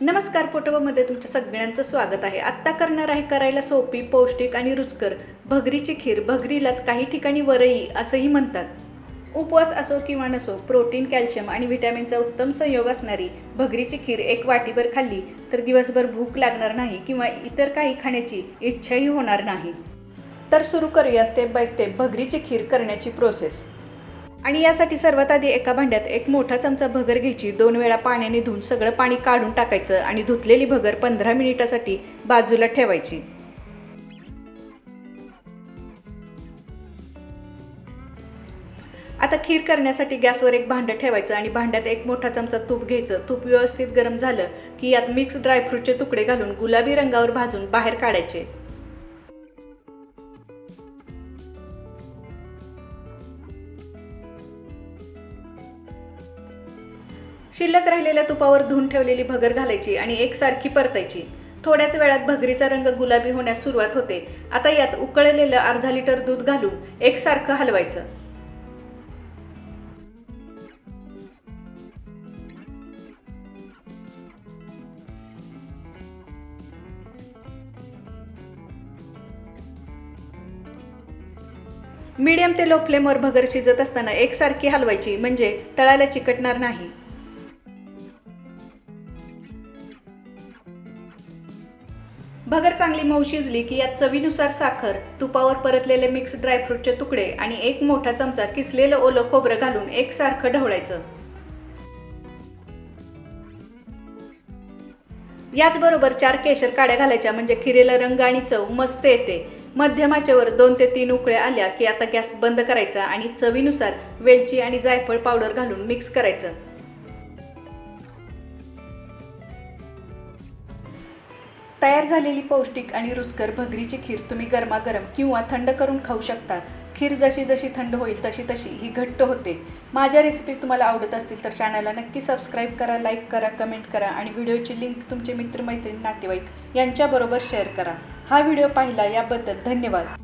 नमस्कार पोटोबामध्ये तुमच्या सगळ्यांचं स्वागत आहे. आत्ता करणार आहे करायला सोपी पौष्टिक आणि रुचकर भगरीची खीर. भगरीलाच काही ठिकाणी वरई असंही म्हणतात. उपवास असो किंवा नसो प्रोटीन कॅल्शियम आणि व्हिटॅमिनचा उत्तम संयोग असणारी भगरीची खीर एक वाटीभर खाल्ली तर दिवसभर भूक लागणार नाही किंवा इतर काही खाण्याची इच्छाही होणार नाही. तर सुरू करूया स्टेप बाय स्टेप भगरीची खीर करण्याची प्रोसेस आणि यासाठी सर्वात आधी एका भांड्यात एक मोठा चमचा भगर घ्यायची. दोन वेळा पाण्याने धुवून सगळं पाणी काढून टाकायचं आणि धुतलेली भगर पंधरा मिनिटासाठी बाजूला ठेवायची. आता खीर करण्यासाठी गॅसवर एक भांडं ठेवायचं आणि भांड्यात एक मोठा चमचा तूप घ्यायचं. तूप व्यवस्थित गरम झालं की यात मिक्स ड्रायफ्रूटचे तुकडे घालून गुलाबी रंगावर भाजून बाहेर काढायचे. शिल्लक राहिलेल्या तुपावर धुवून ठेवलेली भगर घालायची आणि एकसारखी परतायची. थोड्याच वेळात भगरीचा रंग गुलाबी होण्यास सुरुवात होते. आता यात उकळलेलं अर्धा लिटर दूध घालून एकसारखं हलवायचं. मीडियम ते लो फ्लेमवर भगर शिजत असताना एकसारखी हलवायची म्हणजे तळाला चिकटणार नाही. भगर चांगली मऊ शिजली की यात चवीनुसार साखर तुपावर परतलेले मिक्स ड्रायफ्रूटचे तुकडे आणि एक मोठा चमचा किसलेलं ओलं खोबरं घालून एकसारखं ढवळायचं. याचबरोबर चार केशर काड्या घालायच्या म्हणजे खिरेला रंग आणि चव मस्त येते. मध्यमाच्यावर दोन ते तीन उकळ्या आल्या की आता गॅस बंद करायचा आणि चवीनुसार वेलची आणि जायफळ पावडर घालून मिक्स करायचं. तयार झालेली पौष्टिक आणि रुचकर भगरीची खीर तुम्ही गरमागरम किंवा थंड करून खाऊ शकता. खीर जशी जशी थंड होईल तशी तशी ही घट्ट होते. माझ्या रेसिपीज तुम्हाला आवडत असतील तर चॅनलला नक्की सबस्क्राईब करा लाईक करा कमेंट करा आणि व्हिडिओची लिंक तुमचे मित्रमैत्रीण नातेवाईक यांच्याबरोबर शेअर करा. हा व्हिडिओ पाहिला याबद्दल धन्यवाद.